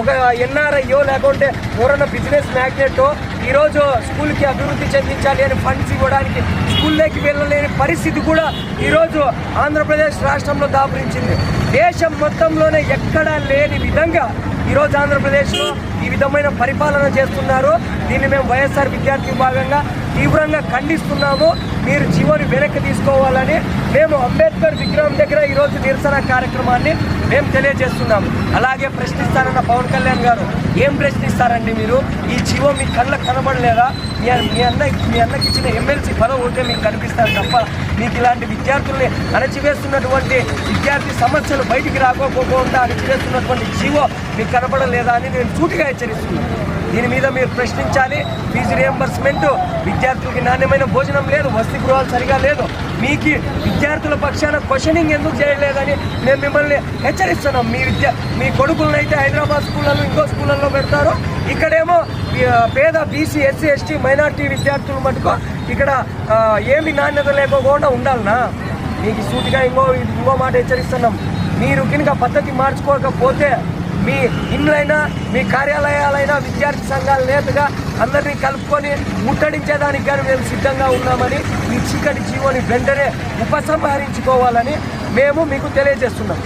ఒక ఎన్ఆర్ఐయో లేకుంటే ఎవరైనా బిజినెస్ మ్యాగ్నెట్ ఈరోజు స్కూల్కి అభివృద్ధి చెందించాలి అని ఫండ్స్ ఇవ్వడానికి స్కూల్లోకి వెళ్ళలేని పరిస్థితి కూడా ఈరోజు ఆంధ్రప్రదేశ్ రాష్ట్రంలో దాపురించింది. దేశం మొత్తంలోనే ఎక్కడా లేని విధంగా ఈరోజు ఆంధ్రప్రదేశ్లో ఈ విధమైన పరిపాలన చేస్తున్నారు. దీన్ని మేము వైఎస్ఆర్ విద్యార్థి విభాగంగా తీవ్రంగా ఖండిస్తున్నాము. మీరు జీవోని వెనక్కి తీసుకోవాలని మేము అంబేద్కర్ విగ్రహం దగ్గర ఈరోజు నిరసన కార్యక్రమాన్ని మేము తెలియజేస్తున్నాము అలాగే ప్రశ్నిస్తారన్న పవన్ కళ్యాణ్ గారు ఏం ప్రశ్నిస్తారండి మీరు? ఈ జీవో మీ కళ్ళకు కనబడలేదా? మీ మీ అన్న మీ అన్నకి ఇచ్చిన ఎమ్మెల్సీ పదవి ఉంటే మీకు కనిపిస్తారు తప్ప మీకు ఇలాంటి విద్యార్థుల్ని అణచివేస్తున్నటువంటి విద్యార్థి సమస్యలు బయటికి రాకపోకుండా అణచివేస్తున్నటువంటి జీవో మీకు కనబడలేదా అని నేను సూటిగా హెచ్చరిస్తున్నాను. దీని మీద మీరు ప్రశ్నించాలి. ఫీజు రియంబర్స్మెంట్ విద్యార్థులకి నాణ్యమైన భోజనం లేదు వసతి గృహాలు సరిగా లేదు. మీకు విద్యార్థుల పక్షాన క్వశ్చనింగ్ ఎందుకు చేయలేదని మేము మిమ్మల్ని హెచ్చరిస్తున్నాం. మీ విద్య మీ కొడుకులను అయితే హైదరాబాద్ స్కూళ్ళలో ఇంకో స్కూళ్ళల్లో పెడతారు. ఇక్కడేమో పేద బీసీ ఎస్సీ ఎస్టీ మైనార్టీ విద్యార్థులు మటుకు ఇక్కడ ఏమి నాణ్యత లేకపోకుండా ఉండాలనా? మీకు సూటిగా ఇంకో ఇంకో మాట హెచ్చరిస్తున్నాం. మీరు కనుక పద్ధతి మార్చుకోకపోతే మీ ఇండ్లైనా మీ కార్యాలయాలైనా విద్యార్థి సంఘాల నేతగా అందరినీ కలుపుకొని ముట్టడించేదానికి కానీ మేము సిద్ధంగా ఉన్నామని ఈ చీకటి జీవోని వెంటనే ఉపసంహరించుకోవాలని మేము మీకు తెలియజేస్తున్నాం.